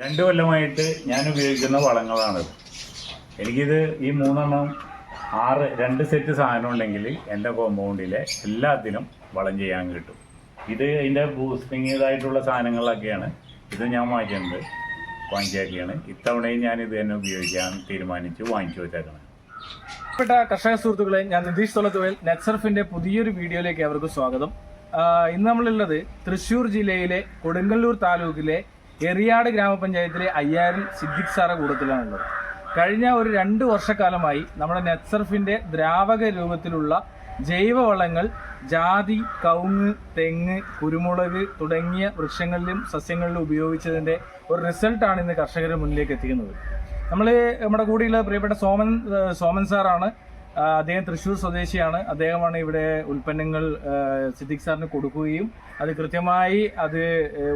രണ്ട് കൊല്ലമായിട്ട് ഞാൻ ഉപയോഗിക്കുന്ന വളങ്ങളാണ്. എനിക്കിത് ഈ മൂന്നെണ്ണം ആറ് രണ്ട് സെറ്റ് സാധനം ഉണ്ടെങ്കിൽ എന്റെ കോമ്പൗണ്ടിലെ എല്ലാത്തിനും വളം ചെയ്യാൻ കിട്ടും. ഇത് ഇതിന്റെ ബൂസ്റ്റിംഗ് ഇതായിട്ടുള്ള സാധനങ്ങളൊക്കെയാണ് ഇത് ഞാൻ വാങ്ങിക്കുന്നത് വാങ്ങിച്ചേക്കാണ് ഇത്തവണയും ഞാൻ ഇത് തന്നെ ഉപയോഗിക്കാൻ തീരുമാനിച്ച് വാങ്ങിച്ചു വെച്ചേക്കണം. പ്രിയപ്പെട്ട കർഷക സുഹൃത്തുക്കളെ ഞാൻ നിതീഷ് തൊലത്തുവേൽ നെറ്റ്സർഫിന്റെ പുതിയൊരു വീഡിയോയിലേക്ക് അവർക്ക് സ്വാഗതം. ഇന്ന് നമ്മളുള്ളത് തൃശൂർ ജില്ലയിലെ കൊടുങ്ങല്ലൂർ താലൂക്കിലെ എറിയാട് ഗ്രാമപഞ്ചായത്തിലെ അയ്യാരിൽ സിദ്ദിഖ് സാറ കൂടത്തിലാണുള്ളത്. കഴിഞ്ഞ ഒരു രണ്ട് വർഷക്കാലമായി നമ്മുടെ നെറ്റ്സർഫിന്റെ ദ്രാവക രൂപത്തിലുള്ള ജൈവവളങ്ങൾ ജാതി കവുങ്ങ് തെങ്ങ് കുരുമുളക് തുടങ്ങിയ വൃക്ഷങ്ങളിലും സസ്യങ്ങളിലും ഉപയോഗിച്ചതിന്റെ ഒരു റിസൾട്ടാണ് ഇന്ന് കർഷകരുടെ മുന്നിലേക്ക് എത്തിക്കുന്നത്. നമ്മൾ നമ്മുടെ കൂടെയുള്ള പ്രിയപ്പെട്ട സോമൻ സോമൻ സാറാണ് അദ്ദേഹം തൃശ്ശൂർ സ്വദേശിയാണ്. അദ്ദേഹമാണ് ഇവിടെ ഉൽപ്പന്നങ്ങൾ സിദ്ദിഖ് സാറിന് കൊടുക്കുകയും അത് കൃത്യമായി അത്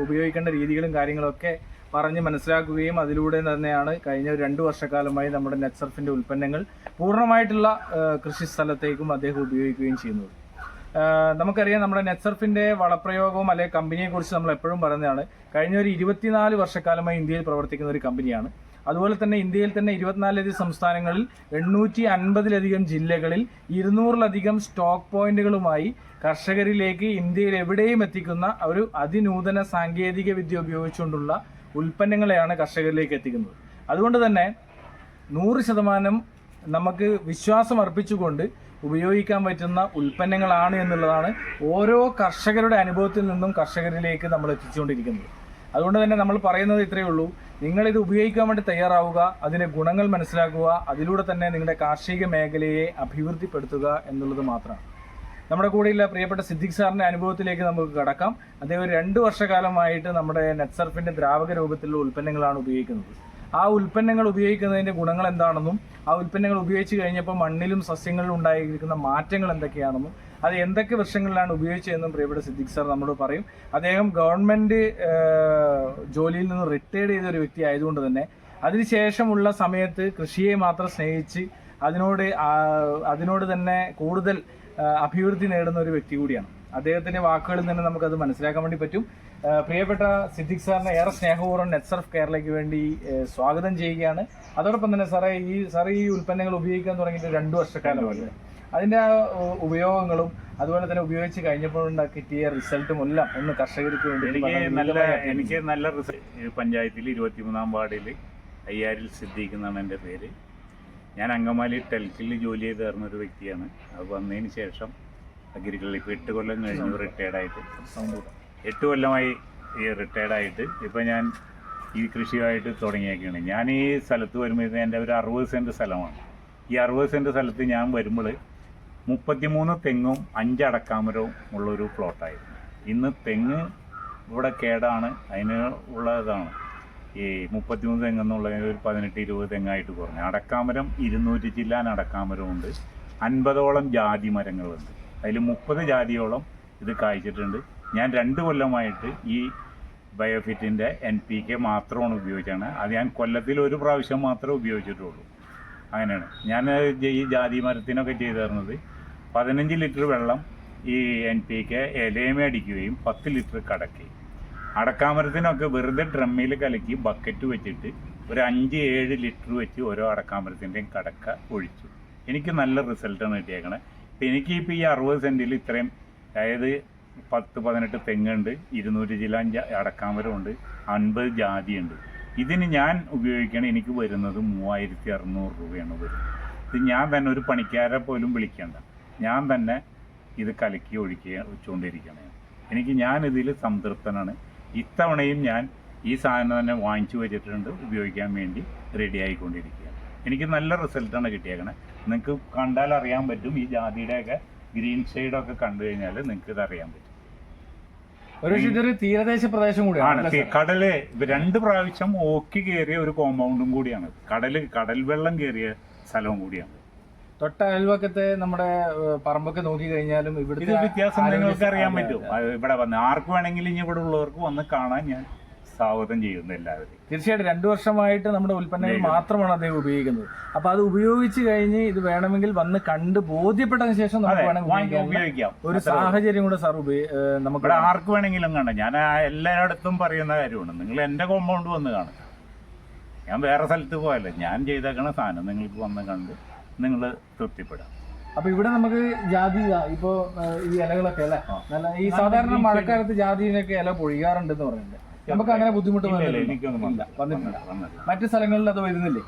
ഉപയോഗിക്കേണ്ട രീതികളും കാര്യങ്ങളൊക്കെ പറഞ്ഞ് മനസ്സിലാക്കുകയും അതിലൂടെ തന്നെയാണ് കഴിഞ്ഞ രണ്ട് വർഷക്കാലമായി നമ്മുടെ നെറ്റ്സർഫിന്റെ ഉൽപ്പന്നങ്ങൾ പൂർണമായിട്ടുള്ള കൃഷി സ്ഥലത്തേക്കും അദ്ദേഹം ഉപയോഗിക്കുകയും ചെയ്യുന്നത്. നമുക്കറിയാം നമ്മുടെ നെറ്റ്സർഫിന്റെ വളപ്രയോഗവും അല്ലെങ്കിൽ കമ്പനിയെക്കുറിച്ച് നമ്മൾ എപ്പോഴും പറയുന്നതാണ് കഴിഞ്ഞ ഒരു ഇരുപത്തിനാല് വർഷക്കാലമായി ഇന്ത്യയിൽ പ്രവർത്തിക്കുന്ന ഒരു കമ്പനിയാണ്. അതുപോലെ തന്നെ ഇന്ത്യയിൽ തന്നെ ഇരുപത്തിനാലധികം സംസ്ഥാനങ്ങളിൽ എണ്ണൂറ്റി അൻപതിലധികം ജില്ലകളിൽ ഇരുന്നൂറിലധികം സ്റ്റോക്ക് പോയിന്റുകളുമായി കർഷകരിലേക്ക് ഇന്ത്യയിൽ എവിടെയും എത്തിക്കുന്ന ഒരു അതിനൂതന സാങ്കേതിക വിദ്യ ഉപയോഗിച്ചുകൊണ്ടുള്ള ഉൽപ്പന്നങ്ങളെയാണ് കർഷകരിലേക്ക് എത്തിക്കുന്നത്. അതുകൊണ്ട് തന്നെ നൂറ് ശതമാനം നമുക്ക് വിശ്വാസം അർപ്പിച്ചുകൊണ്ട് ഉപയോഗിക്കാൻ പറ്റുന്ന ഉൽപ്പന്നങ്ങളാണ് എന്നുള്ളതാണ് ഓരോ കർഷകരുടെ അനുഭവത്തിൽ നിന്നും കർഷകരിലേക്ക് നമ്മൾ എത്തിച്ചുകൊണ്ടിരിക്കുന്നത്. അതുകൊണ്ട് തന്നെ നമ്മൾ പറയുന്നത് ഇത്രയേ ഉള്ളൂ. നിങ്ങളിത് ഉപയോഗിക്കാൻ വേണ്ടി തയ്യാറാവുക അതിന്റെ ഗുണങ്ങൾ മനസ്സിലാക്കുക അതിലൂടെ തന്നെ നിങ്ങളുടെ കാർഷിക മേഖലയെ അഭിവൃദ്ധിപ്പെടുത്തുക എന്നുള്ളത് മാത്രമാണ്. നമ്മുടെ കൂടെയുള്ള പ്രിയപ്പെട്ട സിദ്ദിഖ് സാറിന്റെ അനുഭവത്തിലേക്ക് നമുക്ക് കടക്കാം. അദ്ദേഹം ഒരു രണ്ട് വർഷക്കാലമായിട്ട് നമ്മുടെ നെറ്റ്സർഫിന്റെ ദ്രാവക രൂപത്തിലുള്ള ഉൽപ്പന്നങ്ങളാണ് ഉപയോഗിക്കുന്നത്. ആ ഉൽപ്പന്നങ്ങൾ ഉപയോഗിക്കുന്നതിന്റെ ഗുണങ്ങൾ എന്താണെന്നും ആ ഉൽപ്പന്നങ്ങൾ ഉപയോഗിച്ച് കഴിഞ്ഞപ്പോൾ മണ്ണിലും സസ്യങ്ങളിലും ഉണ്ടായിരിക്കുന്ന മാറ്റങ്ങൾ എന്തൊക്കെയാണെന്നും അത് എന്തൊക്കെ വർഷങ്ങളിലാണ് ഉപയോഗിച്ചതെന്നും പ്രിയപ്പെട്ട സിദ്ദിഖ് സാർ നമ്മോട് പറയും. അദ്ദേഹം ഗവൺമെന്റ് ഏഹ്, ജോലിയിൽ നിന്ന് റിട്ടയർഡ് ചെയ്ത ഒരു വ്യക്തി ആയതുകൊണ്ട് തന്നെ അതിനുശേഷമുള്ള സമയത്ത് കൃഷിയെ മാത്രം സ്നേഹിച്ച് അതിനോട് അതിനോട് തന്നെ കൂടുതൽ അഭിവൃദ്ധി നേടുന്ന ഒരു വ്യക്തി കൂടിയാണ്. അദ്ദേഹത്തിന്റെ വാക്കുകളിൽ നിന്ന് നമുക്കത് മനസ്സിലാക്കാൻ വേണ്ടി പറ്റും. പ്രിയപ്പെട്ട സിദ്ദിഖ് സാറിനെ ഏറെ സ്നേഹപൂർവം നെറ്റ്സർഫ് കേരളയ്ക്ക് വേണ്ടി സ്വാഗതം ചെയ്യുകയാണ്. അതോടൊപ്പം തന്നെ സാറേ ഈ സാറേ ഈ ഉൽപ്പന്നങ്ങൾ ഉപയോഗിക്കാൻ തുടങ്ങിയിട്ട് രണ്ടു വർഷക്കാലമല്ലേ അതിന്റെ ആ ഉപയോഗങ്ങളും അതുപോലെ തന്നെ ഉപയോഗിച്ച് കഴിഞ്ഞപ്പോൾ കിട്ടിയ റിസൾട്ടും എല്ലാം ഒന്ന് കർഷകർക്ക് വേണ്ടി എനിക്ക് നല്ല എനിക്ക് നല്ല റിസൾട്ട് പഞ്ചായത്തിൽ ഇരുപത്തിമൂന്നാം വാർഡിൽ അയ്യാരിൽ സിദ്ദീഖ് എന്നാണ് എന്റെ പേര്. ഞാൻ അങ്കമാലി ടെൽക്കിൽ ജോലി ചെയ്ത് തരുന്നൊരു വ്യക്തിയാണ്. അത് വന്നതിന് ശേഷം അഗ്രികൾച്ചർ ഇപ്പോൾ എട്ട് കൊല്ലം കഴിഞ്ഞു റിട്ടയർഡായിട്ട്. എട്ട് കൊല്ലമായി ഈ റിട്ടയർഡായിട്ട് ഇപ്പം ഞാൻ ഈ കൃഷിയുമായിട്ട് തുടങ്ങിയേക്കാണ്. ഞാൻ ഈ സ്ഥലത്ത് വരുമ്പോൾ എന്റെ ഒരു അറുപത് സെന്റ് സ്ഥലമാണ്. ഈ അറുപത് സെന്റ് സ്ഥലത്ത് ഞാൻ വരുമ്പോൾ മുപ്പത്തിമൂന്ന് തെങ്ങും അഞ്ച് അടക്കാമരവും ഉള്ളൊരു പ്ലോട്ടായിരുന്നു. ഇന്ന് തെങ്ങ് ഇവിടെ കേടാണ് അതിന് ഉള്ളതാണ്. ഈ മുപ്പത്തിമൂന്ന് തെങ്ങെന്നുള്ളതിന് ഒരു പതിനെട്ട് ഇരുപത് തെങ്ങായിട്ട് കുറഞ്ഞു. അടക്കാമരം ഇരുന്നൂറ്റി ചില്ലാൻ അടക്കാമരമുണ്ട് അൻപതോളം ജാതി മരങ്ങളുണ്ട്. അതിൽ മുപ്പത് ജാതിയോളം ഇത് കായ്ച്ചിട്ടുണ്ട്. ഞാൻ രണ്ട് കൊല്ലമായിട്ട് ഈ ബയോഫിറ്റിന്റെ എൻ പി കെ മാത്രമാണ് ഉപയോഗിച്ചാണ് അത് ഞാൻ കൊല്ലത്തിൽ ഒരു പ്രാവശ്യം മാത്രമേ ഉപയോഗിച്ചിട്ടുള്ളൂ. അങ്ങനെയാണ്. ഞാൻ ഈ ജാതി മരത്തിനൊക്കെ ചെയ്തു തരുന്നത്. പതിനഞ്ച് ലിറ്റർ വെള്ളം ഈ എൻ പി കെ ഇലയമേ അടിക്കുകയും പത്ത് ലിറ്റർ കടക്കി. അടക്കാമരത്തിനൊക്കെ വെറുതെ ഡ്രമ്മിൽ കലക്കി ബക്കറ്റ് വെച്ചിട്ട് ഒരു അഞ്ച് ഏഴ് ലിറ്റർ വെച്ച് ഓരോ അടക്കാമരത്തിന്റെയും കടക്ക ഒഴിച്ചു. എനിക്ക് നല്ല റിസൾട്ടാണ് കിട്ടിയേക്കണേ. ഇപ്പം എനിക്ക് ഇപ്പോൾ ഈ അറുപത് സെന്റിൽ ഇത്രയും അതായത് പത്ത് പതിനെട്ട് തെങ്ങുണ്ട് ഇരുന്നൂറ് ചില അടക്കാമരമുണ്ട് അൻപത് ജാതിയുണ്ട്. ഇതിന് ഞാൻ ഉപയോഗിക്കണ എനിക്ക് വരുന്നത് മൂവായിരത്തി അറുന്നൂറ് രൂപയാണ് വരുന്നത്. ഇത് ഞാൻ തന്നെ ഒരു പണിക്കാരെ പോലും വിളിക്കേണ്ട. ഞാൻ തന്നെ ഇത് കലക്കി ഒഴിക്കുക വെച്ചുകൊണ്ടിരിക്കണേ എനിക്ക് ഞാൻ ഇതിൽ സംതൃപ്തനാണ്. ഇത്തവണയും ഞാൻ ഈ സാധനം തന്നെ വാങ്ങിച്ചു വെച്ചിട്ടുണ്ട് ഉപയോഗിക്കാൻ വേണ്ടി റെഡി ആയിക്കൊണ്ടിരിക്കുകയാണ്. എനിക്ക് നല്ല റിസൾട്ടാണ് കിട്ടിയേക്കണേ. നിങ്ങൾക്ക് കണ്ടാൽ അറിയാൻ പറ്റും ഈ ജാതിയുടെയൊക്കെ ഗ്രീൻ ഷെയ്ഡൊക്കെ കണ്ടു കഴിഞ്ഞാൽ നിങ്ങൾക്ക് ഇത് അറിയാൻ പറ്റും. ഒരു ഇതൊരു തീരദേശ പ്രദേശം കൂടിയാണ് കടൽ രണ്ട് പ്രാവശ്യം ഓക്കി കയറിയ ഒരു കോമ്പൗണ്ടും കൂടിയാണ്. കടൽ കടൽ വെള്ളം കയറിയ സ്ഥലവും കൂടിയാണ്. തൊട്ട അയൽവക്കത്തെ നമ്മുടെ പറമ്പൊക്കെ നോക്കി കഴിഞ്ഞാലും ഇവിടുത്തെ വ്യത്യാസം നിങ്ങൾക്ക് അറിയാൻ പറ്റും. ഇവിടെ വന്ന് ആർക്ക് വേണമെങ്കിലും ഇവിടെ ഉള്ളവർക്ക് വന്ന് കാണാൻ ഞാൻ സ്വാഗതം ചെയ്യുന്നു എല്ലാവരും തീർച്ചയായിട്ടും രണ്ടു വർഷമായിട്ട് നമ്മുടെ ഉൽപ്പന്നങ്ങൾ മാത്രമാണ് അദ്ദേഹം ഉപയോഗിക്കുന്നത്. അപ്പൊ അത് ഉപയോഗിച്ച് കഴിഞ്ഞ് ഇത് വേണമെങ്കിൽ വന്ന് കണ്ട് ബോധ്യപ്പെട്ടതിന് ശേഷം നമുക്ക് വേണമെങ്കിൽ ഉപയോഗിക്കാം. ഒരു സാഹചര്യം കൂടെ സാർ നമുക്ക് ആർക്ക് വേണമെങ്കിലും കാണാം. ഞാൻ എല്ലായിടത്തും പറയുന്ന കാര്യമാണ്. നിങ്ങൾ എന്റെ കോമ്പൗണ്ട് വന്ന് കാണാം ഞാൻ വേറെ സ്ഥലത്ത് പോയല്ലോ. ഞാൻ ചെയ്തേക്കണ സാധനം നിങ്ങൾക്ക് വന്ന് കണ്ട് നിങ്ങൾ തൃപ്തിപ്പെടാം അപ്പൊ ഇവിടെ നമുക്ക് ജാതി ഇപ്പോ ഈ ഇലകളൊക്കെ അല്ലെ? നല്ല ഈ സാധാരണ മഴക്കാലത്ത് ജാതിയിലൊക്കെ ഇല പൊഴിയാറുണ്ടെന്ന് പറയുന്നുണ്ട്. നമുക്ക് അങ്ങനെ ബുദ്ധിമുട്ട് വന്നിട്ടില്ല. മറ്റു സ്ഥലങ്ങളിൽ അത് വരുന്നില്ലേ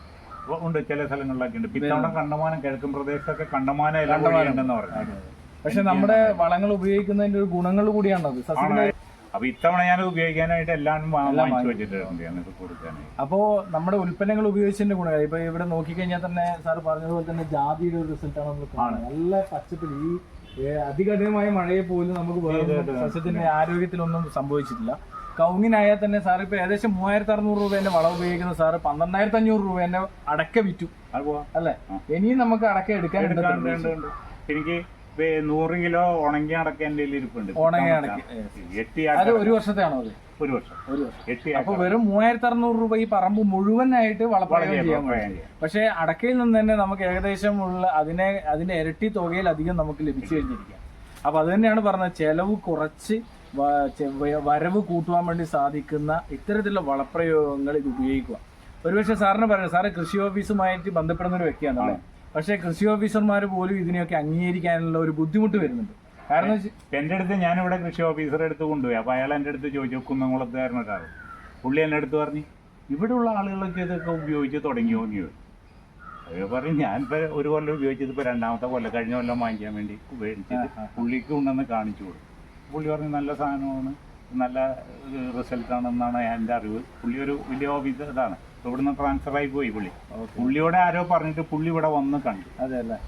ഉണ്ട് ചില സ്ഥലങ്ങളിലൊക്കെ ഉണ്ട്. ഇത്തവണ കണ്ടമാനം കിഴക്കൻ പ്രദേശത്തൊക്കെ കണ്ടമാനം ഇല ഉണ്ടെന്ന് പറഞ്ഞു പക്ഷെ നമ്മുടെ വളങ്ങൾ ഉപയോഗിക്കുന്നതിന്റെ ഒരു ഗുണങ്ങൾ കൂടിയാണത്. സസ്യത്തിന്റെ അപ്പൊ ഇത്തവണ ഞാൻ ഉപയോഗിക്കാനായിട്ട് എല്ലാം വാങ്ങിച്ചു. വെച്ചിട്ടുണ്ട് കൊടുക്കാനായിട്ട് അപ്പോ നമ്മുടെ ഉൽപ്പന്നങ്ങൾ ഉപയോഗിച്ചതിന്റെ ഗുണങ്ങൾ ഇപ്പൊ ഇവിടെ നോക്കിക്കഴിഞ്ഞാൽ തന്നെ സാർ പറഞ്ഞതുപോലെ തന്നെ ജാതിയുടെ ഒരു റിസൾട്ട് ആണ് നമ്മൾ കാണുന്നത് നല്ല പച്ചപ്പിൽ ഈ അതികഠിനമായ മഴയെ പോലും നമുക്ക് വേറെ. സസ്യത്തിന്റെ ആരോഗ്യത്തിലൊന്നും സംഭവിച്ചിട്ടില്ല കൗങ്ങിനായാൽ തന്നെ സാർ ഇപ്പൊ ഏകദേശം മൂവായിരത്തി അറുന്നൂറ് രൂപേന്റെ വളം ഉപയോഗിക്കുന്ന സാറ് പന്ത്രണ്ടായിരത്തി അഞ്ഞൂറ് രൂപേന്റെ അടക്ക വിറ്റു അല്ലേ. ഇനിയും നമുക്ക് അടക്ക എടുക്കാൻ. എനിക്ക് നൂറ് കിലോ ഉണങ്ങി അടക്ക എന്റെ ഇരിപ്പുണ്ട്. ഉണങ്ങിയ അടക്ക, അത് ഒരു വർഷത്തെയാണോ അത്? ഒരു വർഷം. ഒരു വർഷം. അപ്പൊ വെറും മൂവായിരത്തി അറുന്നൂറ് രൂപ ഈ പറമ്പ് മുഴുവനായിട്ട് വളപ്രയോഗം ചെയ്യാൻ പക്ഷേ അടക്കയിൽ നിന്ന് തന്നെ നമുക്ക് ഏകദേശം ഉള്ള അതിനെ അതിന്റെ ഇരട്ടി തുകയിൽ അധികം നമുക്ക് ലഭിച്ചു കഴിഞ്ഞിരിക്കാം. അപ്പൊ അത് തന്നെയാണ് പറഞ്ഞത് ചെലവ് കുറച്ച് വരവ് കൂട്ടുവാൻ വേണ്ടി സാധിക്കുന്ന ഇത്തരത്തിലുള്ള വളപ്രയോഗങ്ങൾ ഇത് ഉപയോഗിക്കുക. ഒരുപക്ഷെ സാറിന് പറയുന്നത് സാറ് കൃഷി ഓഫീസുമായിട്ട് ബന്ധപ്പെടുന്ന ഒരു വ്യക്തിയാണല്ലേ? പക്ഷേ കൃഷി ഓഫീസർമാർ പോലും ഇതിനെയൊക്കെ അംഗീകരിക്കാനുള്ള ഒരു ബുദ്ധിമുട്ട് വരുന്നുണ്ട്. കാരണം എന്റെ അടുത്ത് ഞാനിവിടെ കൃഷി ഓഫീസറെ അടുത്ത് കൊണ്ടുപോയി. അപ്പൊ അയാൾ എന്റെ അടുത്ത് ചോദിച്ചു കുന്നംകുളത്തുകാരനൊക്കെ പുള്ളി എന്റെ അടുത്ത് പറഞ്ഞു ഇവിടെയുള്ള ആളുകളൊക്കെ ഇതൊക്കെ ഉപയോഗിച്ച് തുടങ്ങിയോ? എന്ന് ചോദിച്ചു. പറഞ്ഞു ഞാനിപ്പോൾ ഒരു കൊല്ലം ഉപയോഗിച്ചത് ഇപ്പൊ രണ്ടാമത്തെ കൊല്ലം കഴിഞ്ഞ കൊല്ലം വാങ്ങിക്കാൻ വേണ്ടി ആ. പുള്ളിക്ക് ഉണ്ടെന്ന് കാണിച്ചു കൊടുത്തു. പുള്ളി പറഞ്ഞു നല്ല സാധനമാണ് നല്ല റിസൾട്ടാണെന്നാണ് എന്റെ അറിവ്. പുള്ളി ഒരു വലിയ ഓഫീസർ ഇതാണ്. ഇവിടുന്ന് ട്രാൻസ്ഫർ ആയി പോയി പുള്ളി. പുള്ളിയോടെ ആരോ പറഞ്ഞിട്ട് പുള്ളി ഇവിടെ വന്ന് കണ്ടു. അതെ അല്ലേ.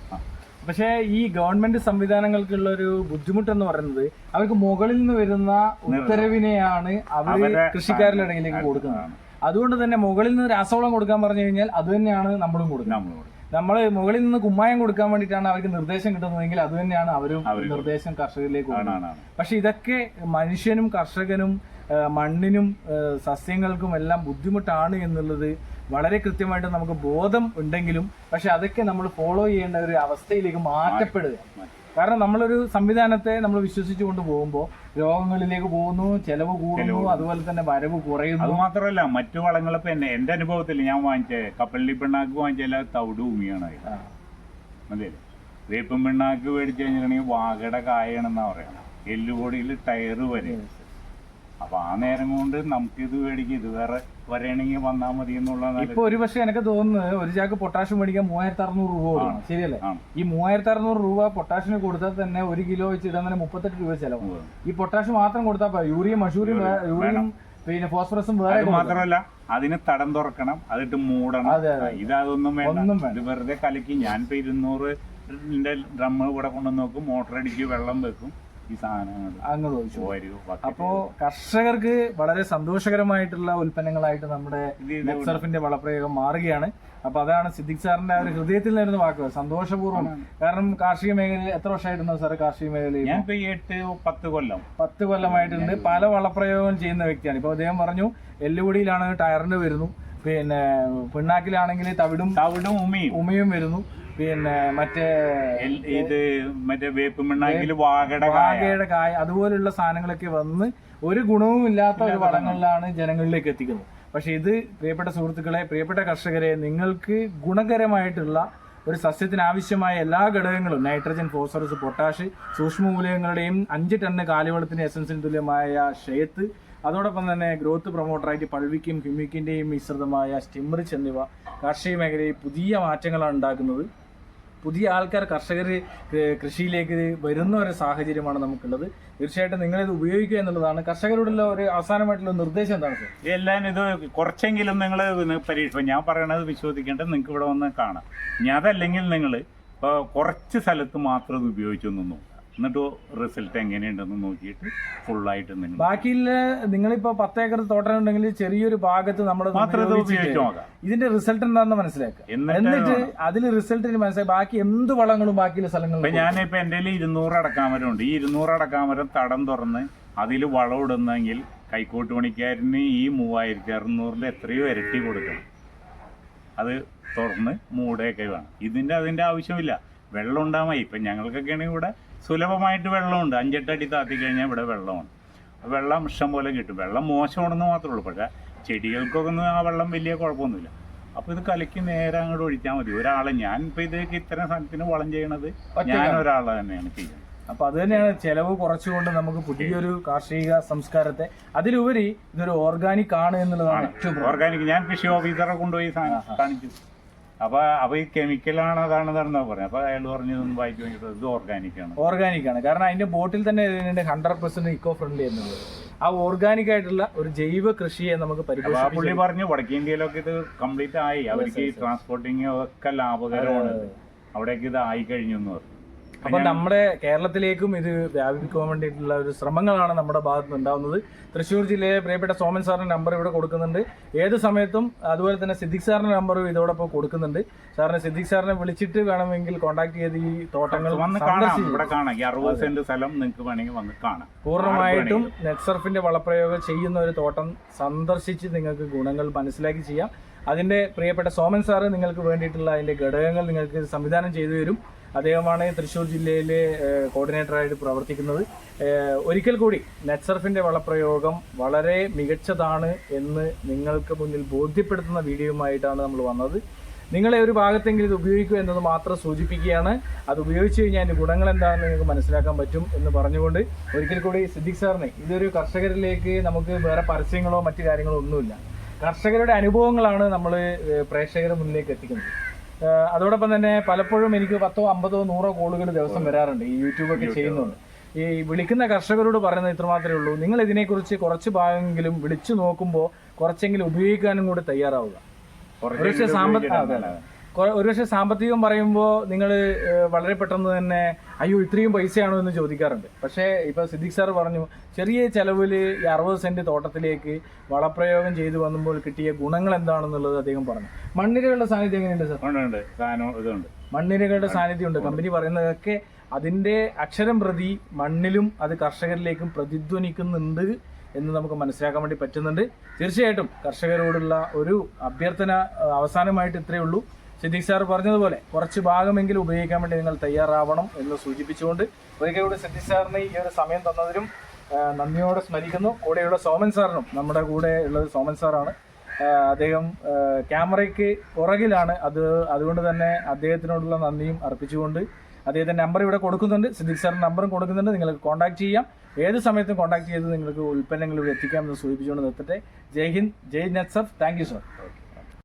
പക്ഷേ ഈ ഗവൺമെന്റ് സംവിധാനങ്ങൾക്കുള്ള ഒരു ബുദ്ധിമുട്ട് എന്ന് പറയുന്നത് അവർക്ക് മുകളിൽ നിന്ന് വരുന്ന ഉത്തരവിനെയാണ് അവർ അവരെ കൃഷിക്കാരുടെ ഇടയിലേക്ക് കൊടുക്കുന്നത്. അതുകൊണ്ട് തന്നെ മുകളിൽ നിന്ന് രാസവളം കൊടുക്കാൻ പറഞ്ഞു കഴിഞ്ഞാൽ അത് തന്നെയാണ് നമ്മളും കൊടുക്കുന്നത്. നമ്മൾ മുകളിൽ നിന്ന് കുമ്മായം കൊടുക്കാൻ വേണ്ടിയിട്ടാണ് അവർക്ക് നിർദ്ദേശം കിട്ടുന്നതെങ്കിൽ അത് തന്നെയാണ് അവരും നിർദ്ദേശം കർഷകരിലേക്ക് കൊടുക്കുന്നത്. പക്ഷെ ഇതൊക്കെ മനുഷ്യനും കർഷകനും മണ്ണിനും സസ്യങ്ങൾക്കും എല്ലാം ബുദ്ധിമുട്ടാണ് എന്നുള്ളത് വളരെ കൃത്യമായിട്ട് നമുക്ക് ബോധം ഉണ്ടെങ്കിലും പക്ഷെ അതൊക്കെ നമ്മൾ ഫോളോ ചെയ്യേണ്ട ഒരു അവസ്ഥയിലേക്ക് മാറ്റപ്പെടുക. കാരണം നമ്മളൊരു സംവിധാനത്തെ നമ്മൾ വിശ്വസിച്ചു കൊണ്ട് പോകുമ്പോൾ രോഗങ്ങളിലേക്ക് പോകുന്നു ചെലവ് കൂടുന്നു അതുപോലെ തന്നെ വരവ് അത് കുറയുന്നു മാത്രമല്ല മറ്റു വളങ്ങളിപ്പോ എന്നെ എന്റെ അനുഭവത്തിൽ ഞാൻ വാങ്ങിച്ച കപ്പലിൽ പിണ്ണാക്ക് വാങ്ങിച്ചാൽ തവിട് ഭൂമിയാണ് അതെ. വേപ്പും പിണ്ണാക്ക് മേടിച്ചു കഴിഞ്ഞിട്ടുണ്ടെങ്കിൽ വാഗയുടെ കായാണെന്നാ പറയണം എല്ലുപൊടിയിൽ ടയർ വരെ. അപ്പൊ ആ നേരം കൊണ്ട് നമുക്ക് ഇത് മേടിക്കും ഇത് വേറെ വരണമെങ്കിൽ വന്നാൽ മതി എന്നുള്ള ഇപ്പൊ ഒരു പക്ഷെ എനിക്ക് തോന്നുന്നത് ഒരു ചാക്ക് പൊട്ടാഷ്യം മേടിക്കാൻ മൂവായിരത്തി അറുന്നൂറ് രൂപ കൊടുക്കണം ശരിയല്ലേ? ഈ മൂവായിരത്തി അറുന്നൂറ് രൂപ പൊട്ടാഷ്യന് കൊടുത്താൽ തന്നെ ഒരു കിലോ വെച്ച് ഇടാൻ തന്നെ മുപ്പത്തെട്ട് രൂപ ചെലവാണ് ഈ പൊട്ടാഷ് മാത്രം കൊടുത്താൽ. യൂറിയ മഷൂരിയും യൂറിയും. പിന്നെ ഫോസ്ഫറസും വേറെ മാത്രമല്ല അതിന് തടം തുറക്കണം അതിട്ട് മൂടണം. അതെ, അതെ. ഇത് അതൊന്നും വേണ്ട. ഇത് വെറുതെ കലക്കി. ഞാൻ ഇപ്പൊ ഇരുന്നൂറ് ഡ്രമ്മ് ഇവിടെ കൊണ്ടുവന്ന് നോക്കും മോട്ടർ അടിക്കും വെള്ളം വെക്കും. ഈ സാധനങ്ങൾ അങ്ങ് ചോദിച്ചു. അപ്പോ കർഷകർക്ക് വളരെ സന്തോഷകരമായിട്ടുള്ള ഉൽപ്പന്നങ്ങളായിട്ട് നമ്മുടെ സർഫിന്റെ വളപ്രയോഗം മാറുകയാണ്. അപ്പൊ അതാണ് സിദ്ദിഖ് സാറിന്റെ ആ ഒരു ഹൃദയത്തിൽ നിന്നിരുന്ന വാക്ക് സന്തോഷപൂർവം. കാരണം കാർഷിക മേഖലയിൽ എത്ര വർഷമായിട്ടുണ്ടോ സാർ കാർഷിക മേഖലയിൽ എട്ട് പത്ത് കൊല്ലം. പത്ത് കൊല്ലമായിട്ടുണ്ട്. പല വളപ്രയോഗം ചെയ്യുന്ന വ്യക്തിയാണ്. ഇപ്പൊ അദ്ദേഹം പറഞ്ഞു എല്ലുപൊടിയിലാണ് ടയറിന് വരുന്നു. പിന്നെ പിണ്ണാക്കിലാണെങ്കിൽ തവിടും തവിടും ഉമിയും. ഉമിയും വരുന്നു. പിന്നെ മറ്റേ ഇത് മറ്റേ വേപ്പ് മിണ്ണാങ്കിൽ വാഗയുടെ കായ. വാഗയുടെ കായ. അതുപോലുള്ള സാധനങ്ങളൊക്കെ വന്ന് ഒരു ഗുണവും ഇല്ലാത്ത ഒരു വളങ്ങളിലാണ് ജനങ്ങളിലേക്ക് എത്തിക്കുന്നത്. പക്ഷെ ഇത് പ്രിയപ്പെട്ട സുഹൃത്തുക്കളെ പ്രിയപ്പെട്ട കർഷകരെ നിങ്ങൾക്ക് ഗുണകരമായിട്ടുള്ള ഒരു സസ്യത്തിന് ആവശ്യമായ എല്ലാ ഘടകങ്ങളും നൈട്രജൻ ഫോസ്ഫറസ് പൊട്ടാഷ് സൂക്ഷ്മ സൂക്ഷ്മമൂലകങ്ങളുടെയും അഞ്ച് ടണ്ണ് കാലിവളത്തിന് എസൻസിന് തുല്യമായ ഷെയ്ത്ത് അതോടൊപ്പം തന്നെ ഗ്രോത്ത് പ്രൊമോട്ടറായിട്ട് പൾവിക്കും ഹ്യൂമിക്കിന്റെയും മിശ്രിതമായ സ്റ്റിമറിച്ച് എന്നിവ കാർഷിക മേഖലയിൽ പുതിയ മാറ്റങ്ങളാണ് ഉണ്ടാക്കുന്നത്. പുതിയ ആൾക്കാർ കർഷകർ കൃഷിയിലേക്ക് വരുന്ന ഒരു സാഹചര്യമാണ് നമുക്കുള്ളത്. തീർച്ചയായിട്ടും നിങ്ങളിത് ഉപയോഗിക്കുക എന്നുള്ളതാണ്. കർഷകരോടുള്ള ഒരു അവസാനമായിട്ടുള്ള നിർദ്ദേശം എന്താണ് എല്ലാം ഇത് കുറച്ചെങ്കിലും നിങ്ങൾ പരീക്ഷ ഞാൻ പറയണത് വിശ്വസിക്കേണ്ടത് നിങ്ങൾക്ക് ഇവിടെ വന്ന് കാണാം. ഇനി അതല്ലെങ്കിൽ നിങ്ങൾ കുറച്ച് സ്ഥലത്ത് മാത്രം ഇത് ഉപയോഗിച്ചൊന്നും എന്നിട്ട് റിസൾട്ട് എങ്ങനെയുണ്ടെന്ന് നോക്കിയിട്ട് ഫുള്ളായിട്ട് നിങ്ങൾ ബാക്കിയില്ല നിങ്ങളിപ്പോ പത്ത് ഏക്കർ തോട്ടം ഉണ്ടെങ്കിൽ ചെറിയൊരു ഭാഗത്ത് നമ്മൾ ഇതിന്റെ റിസൾട്ട് എന്താണെന്ന് മനസ്സിലാക്കുക. എന്നിട്ട് അതിൽ റിസൾട്ടിന് മനസ്സിലാക്കി ബാക്കി എന്ത് വളങ്ങളും ബാക്കിയുള്ള സ്ഥലങ്ങളും ഞാനിപ്പോ എന്റെ കയ്യിൽ അടക്കാൻ അടക്കാമരം ഉണ്ട് ഈ ഇരുന്നൂറ് അടക്കാമരം തടം തുറന്ന് അതിൽ വളം ഇടുന്നെങ്കിൽ കൈക്കോട്ട് പണിക്കാരന് ഈ മൂവായിരത്തി അറുന്നൂറിൽ എത്രയോ ഇരട്ടി കൊടുക്കണം. അത് തുറന്ന് മൂടയൊക്കെ വേണം. ഇതിന്റെ അതിന്റെ ആവശ്യമില്ല. വെള്ളം ഉണ്ടാമായി ഇപ്പം ഞങ്ങൾക്കൊക്കെ ആണെങ്കിൽ ഇവിടെ സുലഭമായിട്ട് വെള്ളമുണ്ട്. അഞ്ചെട്ട് അടി താത്തി കഴിഞ്ഞാൽ ഇവിടെ വെള്ളമാണ്. വെള്ളം ഇഷ്ടം പോലെ കിട്ടും. വെള്ളം മോശമാണെന്ന് മാത്രമേ ഉള്ളൂ. പക്ഷേ ചെടികൾക്കൊക്കെ ഒന്നും ആ വെള്ളം വലിയ കുഴപ്പമൊന്നുമില്ല. അപ്പൊ ഇത് കലക്കി നേരെ അങ്ങോട്ട് ഒഴിച്ചാൽ മതി. ഒരാളെ ഞാൻ ഇപ്പൊ ഇത് ഇത്തരം സ്ഥലത്തിന് വളം ചെയ്യണത് ഞാൻ ഒരാൾ ഒരാളെ തന്നെയാണ് ചെയ്യുന്നത്. അപ്പൊ അത് തന്നെയാണ് ചെലവ് കുറച്ചുകൊണ്ട് നമുക്ക് പുതിയൊരു കാർഷിക സംസ്കാരത്തെ അതിലുപരി ഇതൊരു ഓർഗാനിക് ആണ് എന്നുള്ളതാണ് ഓർഗാനിക് ഞാൻ കൃഷി ഓഫീസറെ കൊണ്ടുപോയി കാണിച്ചു. അപ്പൊ അപ്പൊ ഈ കെമിക്കലാണ് അതാണ് ഇതാണെന്നാ പറഞ്ഞത്. അപ്പൊ അയാൾ പറഞ്ഞു ഇതൊന്നും വായിച്ചു നോക്കിയിട്ട് ഇത് ഓർഗാനിക് ആണ്. ഓർഗാനിക് ആണ്. കാരണം അതിന്റെ ബോട്ടിൽ തന്നെ ഹൺഡ്രഡ് പെർസെന്റ് ഇക്കോ ഫ്രണ്ട്ലി എന്നുള്ളത്. ആ ഓർഗാനിക് ആയിട്ടുള്ള ഒരു ജൈവ കൃഷിയെ നമുക്ക് പുള്ളി പറഞ്ഞു വടക്കേ ഇന്ത്യയിലൊക്കെ ഇത് കംപ്ലീറ്റ് ആയി. അവർക്ക് ഈ ട്രാൻസ്പോർട്ടിങ് ഒക്കെ ലാഭകരമാണ്. അവിടേക്ക് ഇത് ആയി കഴിഞ്ഞു എന്ന് പറഞ്ഞു. അപ്പൊ നമ്മുടെ കേരളത്തിലേക്കും ഇത് വ്യാപിപ്പിക്കാൻ വേണ്ടിയിട്ടുള്ള ഒരു ശ്രമങ്ങളാണ് നമ്മുടെ ഭാഗത്ത് ഉണ്ടാവുന്നത്. തൃശ്ശൂർ ജില്ലയിലെ പ്രിയപ്പെട്ട സോമൻ സാറിന്റെ നമ്പർ ഇവിടെ കൊടുക്കുന്നുണ്ട്. ഏത് സമയത്തും അതുപോലെ തന്നെ സിദ്ദിഖ് സാറിന്റെ നമ്പറും ഇതോടൊപ്പം കൊടുക്കുന്നുണ്ട്. സാറിന് സിദ്ദിഖ് സാറിനെ വിളിച്ചിട്ട് വേണമെങ്കിൽ കോൺടാക്ട് ചെയ്ത് ഈ തോട്ടങ്ങൾ ഇവിടെ കാണാം. ഈ അറുപത് സെന്റ് സ്ഥലം നിങ്ങൾക്ക് വേണമെങ്കിൽ വന്ന് കാണാം. പൂർണമായിട്ടും നെറ്റ്സർഫിന്റെ വളപ്രയോഗം ചെയ്യുന്ന ഒരു തോട്ടം സന്ദർശിച്ച് നിങ്ങൾക്ക് ഗുണങ്ങൾ മനസ്സിലാക്കി ചെയ്യാം. അതിന്റെ പ്രിയപ്പെട്ട സോമൻ സാറ് നിങ്ങൾക്ക് വേണ്ടിയിട്ടുള്ള അതിന്റെ ഘടകങ്ങൾ നിങ്ങൾക്ക് സംവിധാനം ചെയ്തു തരും. അദ്ദേഹമാണ് തൃശ്ശൂർ ജില്ലയിലെ കോർഡിനേറ്ററായിട്ട് പ്രവർത്തിക്കുന്നത്. ഒരിക്കൽ കൂടി നെറ്റ്സർഫിന്റെ വളപ്രയോഗം വളരെ മികച്ചതാണ് എന്ന് നിങ്ങൾക്ക് മുന്നിൽ ബോധ്യപ്പെടുത്തുന്ന വീഡിയോയുമായിട്ടാണ് നമ്മൾ വന്നത്. നിങ്ങളെ ഒരു ഭാഗത്തെങ്കിലും ഇത് ഉപയോഗിക്കുക എന്നത് മാത്രം സൂചിപ്പിക്കുകയാണ്. അത് ഉപയോഗിച്ച് കഴിഞ്ഞാൽ അതിന്റെ ഗുണങ്ങൾ എന്താണെന്ന് നിങ്ങൾക്ക് മനസ്സിലാക്കാൻ പറ്റും എന്ന് പറഞ്ഞുകൊണ്ട് ഒരിക്കൽ കൂടി സിദ്ദിഖ് സാറിനെ ഇതൊരു കർഷകരിലേക്ക് നമുക്ക് വേറെ പരസ്യങ്ങളോ മറ്റു കാര്യങ്ങളോ ഒന്നുമില്ല. കർഷകരുടെ അനുഭവങ്ങളാണ് നമ്മൾ പ്രേക്ഷകരുടെ മുന്നിലേക്ക് എത്തിക്കുന്നത്. അതോടൊപ്പം തന്നെ പലപ്പോഴും എനിക്ക് പത്തോ അമ്പതോ നൂറോ കോളുകൾ ദിവസം വരാറുണ്ട്. ഈ യൂട്യൂബൊക്കെ ചെയ്യുന്നുണ്ട് ഈ വിളിക്കുന്ന കർഷകരോട് പറയുന്നത് ഇത്രമാത്രമേ ഉള്ളൂ. നിങ്ങൾ ഇതിനെക്കുറിച്ച് കുറച്ച് ഭാഗമെങ്കിലും വിളിച്ചു നോക്കുമ്പോൾ കുറച്ചെങ്കിലും ഉപയോഗിക്കാനും കൂടി തയ്യാറാവുക. സാമ്പത്തിക ഒരുപക്ഷെ സാമ്പത്തികം പറയുമ്പോൾ നിങ്ങൾ വളരെ പെട്ടെന്ന് തന്നെ അയ്യോ ഇത്രയും പൈസയാണോ? എന്ന് ചോദിക്കാറുണ്ട്. പക്ഷേ ഇപ്പൊ സിദ്ദിഖ് സാർ പറഞ്ഞു ചെറിയ ചെലവിൽ ഈ അറുപത് സെന്റ് തോട്ടത്തിലേക്ക് വളപ്രയോഗം ചെയ്തു വന്നുമ്പോൾ കിട്ടിയ ഗുണങ്ങൾ എന്താണെന്നുള്ളത് അദ്ദേഹം പറഞ്ഞു. മണ്ണിരകളുടെ സാന്നിധ്യം എങ്ങനെയുണ്ട് സാർ? ഉണ്ട്, ഉണ്ട്. സാധനം ഇതുണ്ട്. മണ്ണിരകളുടെ സാന്നിധ്യം ഉണ്ട്. കമ്പനി പറയുന്നതൊക്കെ അതിന്റെ അക്ഷരം പ്രതി മണ്ണിലും അത് കർഷകരിലേക്കും പ്രതിധ്വനിക്കുന്നുണ്ട് എന്ന് നമുക്ക് മനസ്സിലാക്കാൻ വേണ്ടി പറ്റുന്നുണ്ട്. തീർച്ചയായിട്ടും കർഷകരോടുള്ള ഒരു അഭ്യർത്ഥന അവസാനമായിട്ട് ഇത്രയേ ഉള്ളൂ. സിദ്ദിഖ് സാർ പറഞ്ഞതുപോലെ കുറച്ച് ഭാഗമെങ്കിലും ഉപയോഗിക്കാൻ വേണ്ടി നിങ്ങൾ തയ്യാറാവണം എന്ന് സൂചിപ്പിച്ചുകൊണ്ട് ഒരിക്കൽ കൂടി സിദ്ദിഖ് സാറിന് ഈ ഒരു സമയം തന്നതിനും നന്ദിയോടെ സ്മരിക്കുന്നു. കൂടെയുള്ള സോമൻ സാറിനും നമ്മുടെ കൂടെ ഉള്ളത് സോമൻ സാറാണ്. അദ്ദേഹം ക്യാമറയ്ക്ക് പുറകിലാണ് അത് അതുകൊണ്ട് തന്നെ അദ്ദേഹത്തിനോടുള്ള നന്ദിയും അർപ്പിച്ചുകൊണ്ട് അദ്ദേഹത്തിന്റെ നമ്പർ ഇവിടെ കൊടുക്കുന്നുണ്ട്. സിദ്ദിഖ് സാറിന്റെ നമ്പറും കൊടുക്കുന്നുണ്ട്. നിങ്ങൾക്ക് കോൺടാക്ട് ചെയ്യാം. ഏത് സമയത്തും കോൺടാക്ട് ചെയ്ത് നിങ്ങൾക്ക് ഉൽപ്പന്നങ്ങൾ ഇവിടെ എത്തിക്കാമെന്ന് സൂചിപ്പിച്ചുകൊണ്ട് നിർത്തട്ടെ. ജയ് ഹിന്ദ് ജയ് നെറ്റ്സഫ് താങ്ക് യു സർ.